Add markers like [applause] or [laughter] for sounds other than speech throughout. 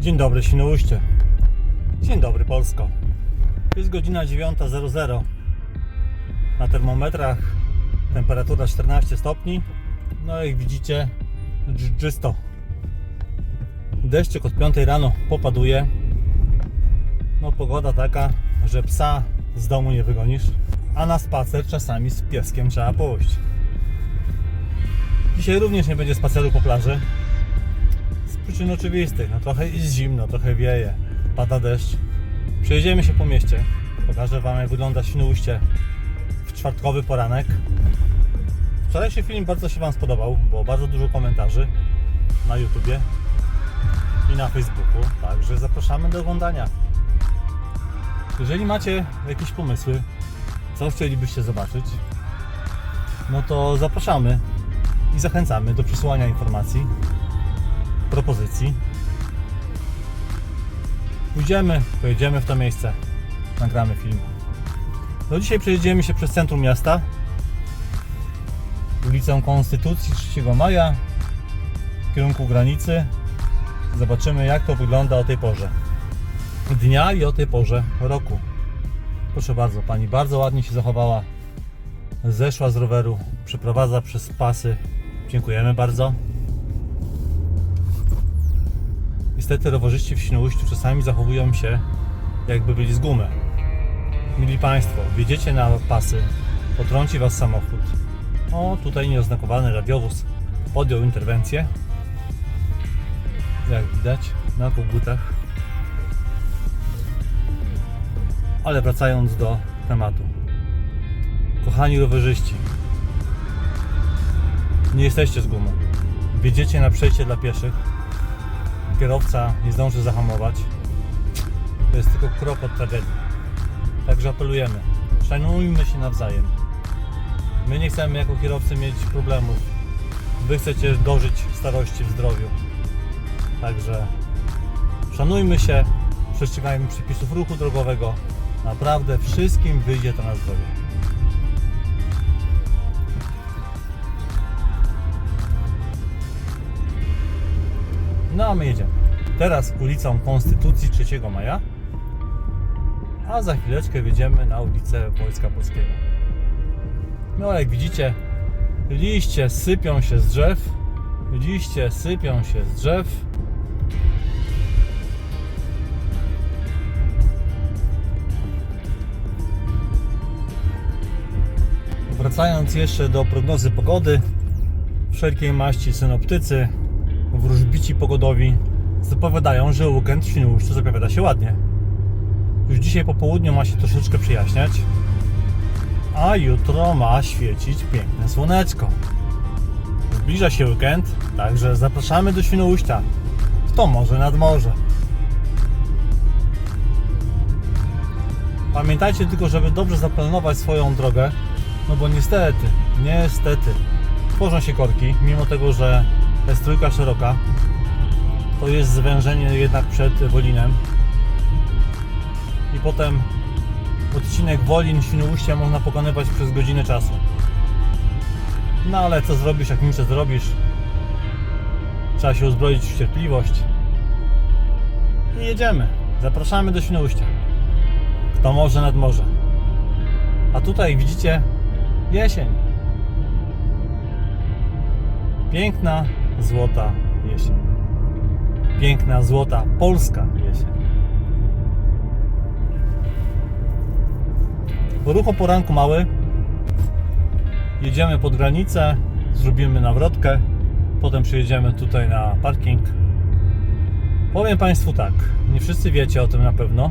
Dzień dobry Świnoujście. Dzień dobry Polsko. Jest godzina 9.00. Na termometrach temperatura 14 stopni. No jak widzicie, czysto. Deszczyk od 5 rano popaduje. No pogoda taka, że psa z domu nie wygonisz, a na spacer czasami z pieskiem trzeba pójść. Dzisiaj również nie będzie spaceru po plaży. Przyczyn oczywistych. No trochę jest zimno, trochę wieje, pada deszcz. Przejedziemy się po mieście. Pokażę Wam jak wygląda Świnoujście w czwartkowy poranek. Wczorajszy film bardzo się Wam spodobał. Było bardzo dużo komentarzy na YouTubie i na Facebooku. Także zapraszamy do oglądania. Jeżeli macie jakieś pomysły, co chcielibyście zobaczyć, no to zapraszamy i zachęcamy do przesyłania informacji, propozycji. Pójdziemy, pojedziemy w to miejsce, nagramy film. No dzisiaj przejedziemy się przez centrum miasta, ulicą Konstytucji 3 maja, w kierunku granicy. Zobaczymy jak to wygląda o tej porze dnia i o tej porze roku. Proszę bardzo, pani bardzo ładnie się zachowała. Zeszła z roweru, przeprowadza przez pasy. Dziękujemy bardzo. Niestety rowerzyści w Świnoujściu czasami zachowują się jakby byli z gumy. Mili Państwo, wjedziecie na pasy, potrąci Was samochód. O, tutaj nieoznakowany radiowóz podjął interwencję. Jak widać, na kogutach. Ale wracając do tematu. Kochani rowerzyści, nie jesteście z gumą. Wjedziecie na przejście dla pieszych. Kierowca nie zdąży zahamować. To jest tylko krok od tragedii. Także apelujemy. Szanujmy się nawzajem. My nie chcemy jako kierowcy mieć problemów. Wy chcecie dożyć starości w zdrowiu. Także szanujmy się, przestrzegajmy przepisów ruchu drogowego. Naprawdę wszystkim wyjdzie to na zdrowie. No a my jedziemy. Teraz ulicą Konstytucji 3 Maja, a za chwileczkę wjedziemy na ulicę Wojska Polskiego. No jak widzicie, liście sypią się z drzew, liście sypią się z drzew. Wracając jeszcze do prognozy pogody, wszelkiej maści synoptycy, wróżbici pogodowi zapowiadają, że weekend w Świnoujściu zapowiada się ładnie. Już dzisiaj po południu ma się troszeczkę przyjaśniać, a jutro ma świecić piękne słoneczko. Zbliża się weekend, także zapraszamy do Świnoujścia. To morze nad morze. Pamiętajcie tylko, żeby dobrze zaplanować swoją drogę, no bo niestety, niestety tworzą się korki, mimo tego, że jest trójka szeroka, to jest zwężenie jednak przed Wolinem i potem odcinek Wolin Świnoujścia można pokonywać przez godzinę czasu. No ale co zrobisz, jak nic zrobisz? Trzeba się uzbroić w cierpliwość. I jedziemy. Zapraszamy do Świnoujścia. Kto może nad morze. A tutaj widzicie jesień. Piękna, złota jesień. Piękna, złota, polska jesień. Ruch o poranku mały. Jedziemy pod granicę, zrobimy nawrotkę, potem przyjedziemy tutaj na parking. Powiem Państwu tak, nie wszyscy wiecie o tym na pewno,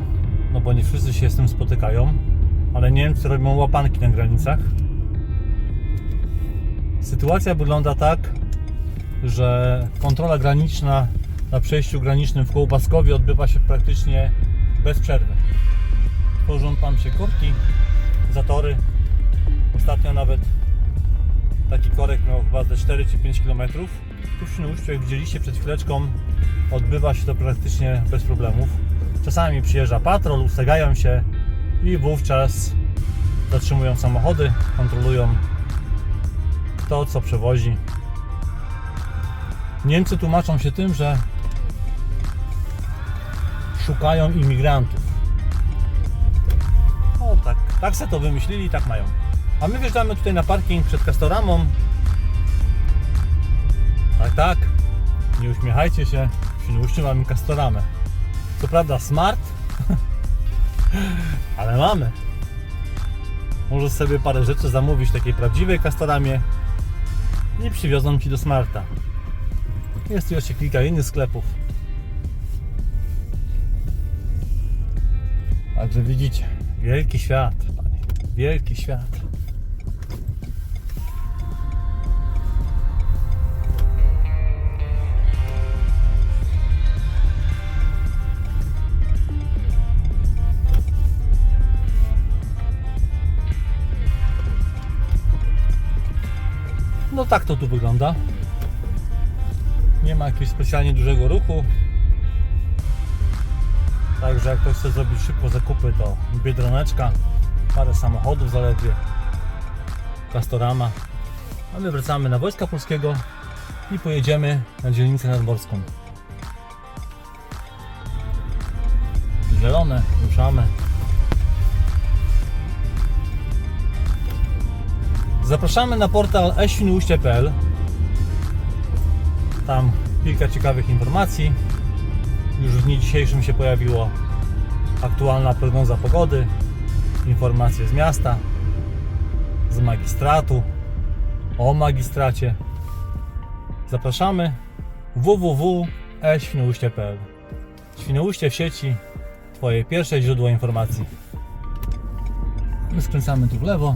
no bo nie wszyscy się z tym spotykają, ale Niemcy robią łapanki na granicach. Sytuacja wygląda tak, że kontrola graniczna na przejściu granicznym w Kołbaskowie odbywa się praktycznie bez przerwy. Tworzą tam się korki, zatory. Ostatnio nawet taki korek miał chyba ze 4 czy 5 km. Tu w Świnoujściu, jak widzieliście przed chwileczką, odbywa się to praktycznie bez problemów. Czasami przyjeżdża patrol, ustawiają się i wówczas zatrzymują samochody, kontrolują kto co przewozi. Niemcy tłumaczą się tym, że szukają imigrantów. O tak, tak se to wymyślili, tak mają. A my wjeżdżamy tutaj na parking przed Castoramą. Tak, tak. Nie uśmiechajcie się. Świnoujściu mamy Castoramę. Co prawda smart, [laughs] ale mamy. Możesz sobie parę rzeczy zamówić w takiej prawdziwej Castoramie i przywiozą Ci do smarta. Jest tu jeszcze kilka innych sklepów. Także widzicie, wielki świat, panie. Wielki świat. No tak to tu wygląda. Nie ma jakiegoś specjalnie dużego ruchu. Także jak ktoś chce zrobić szybko zakupy, to Biedroneczka, parę samochodów zaledwie, Castorama. A my wracamy na Wojska Polskiego i pojedziemy na dzielnicę nadmorską. Zielone, ruszamy. Zapraszamy na portal eświnuuście.pl Tam kilka ciekawych informacji. Już w dniu dzisiejszym się pojawiło aktualna prognoza pogody, informacje z miasta, z magistratu, o magistracie. Zapraszamy www.eświnuuście.pl Świnoujście w sieci, Twoje pierwsze źródło informacji. My skręcamy tu w lewo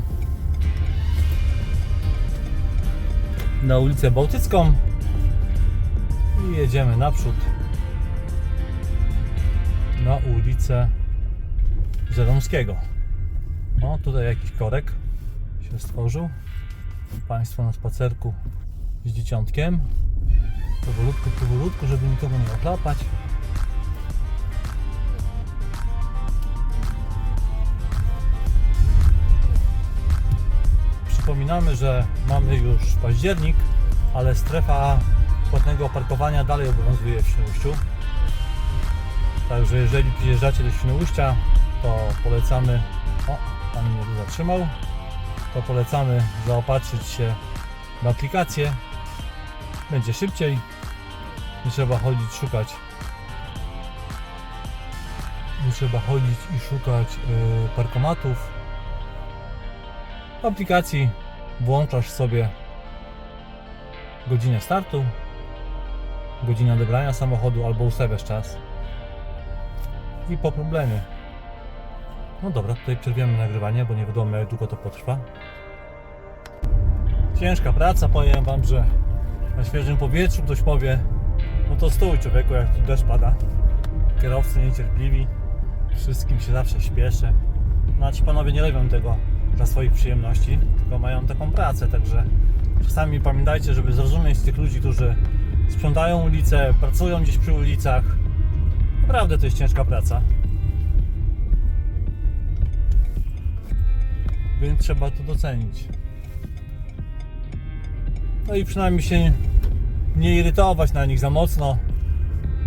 na ulicę Bałtycką i jedziemy naprzód na ulicę Żeromskiego. O, tutaj jakiś korek się stworzył. Państwo na spacerku z dzieciątkiem. Powolutku, powolutku, żeby nikogo nie ochlapać. Przypominamy, że mamy już październik, ale strefa płatnego parkowania dalej obowiązuje w Świnoujściu. Także jeżeli przyjeżdżacie do Świnoujścia, to polecamy. O, pan mnie tu zatrzymał. To polecamy zaopatrzyć się w aplikację. Będzie szybciej. Nie trzeba chodzić, szukać. Nie trzeba chodzić i szukać yy, parkomatów. W aplikacji włączasz sobie godzinę startu, godzinę odebrania samochodu albo ustawiasz czas i po problemie. No dobra, tutaj przerwiemy nagrywanie, bo nie wiadomo jak długo to potrwa. Ciężka praca, powiem Wam, że na świeżym powietrzu ktoś powie no to stój człowieku, jak tu deszcz pada. Kierowcy niecierpliwi, wszystkim się zawsze śpieszy. No ci panowie nie robią tego dla swoich przyjemności, tylko mają taką pracę, także czasami pamiętajcie, żeby zrozumieć tych ludzi, którzy sprzątają ulice, pracują gdzieś przy ulicach. Naprawdę to jest ciężka praca. Więc trzeba to docenić. No i przynajmniej się nie irytować na nich za mocno,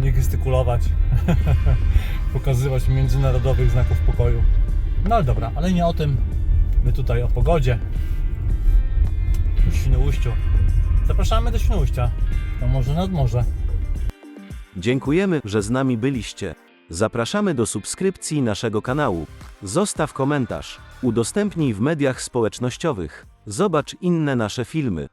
nie gestykulować, [laughs] pokazywać międzynarodowych znaków pokoju. No ale dobra, ale nie o tym. My tutaj o pogodzie w Świnoujściu. Zapraszamy do Świnoujścia. To może nad morze. Dziękujemy, że z nami byliście. Zapraszamy do subskrypcji naszego kanału. Zostaw komentarz. Udostępnij w mediach społecznościowych. Zobacz inne nasze filmy.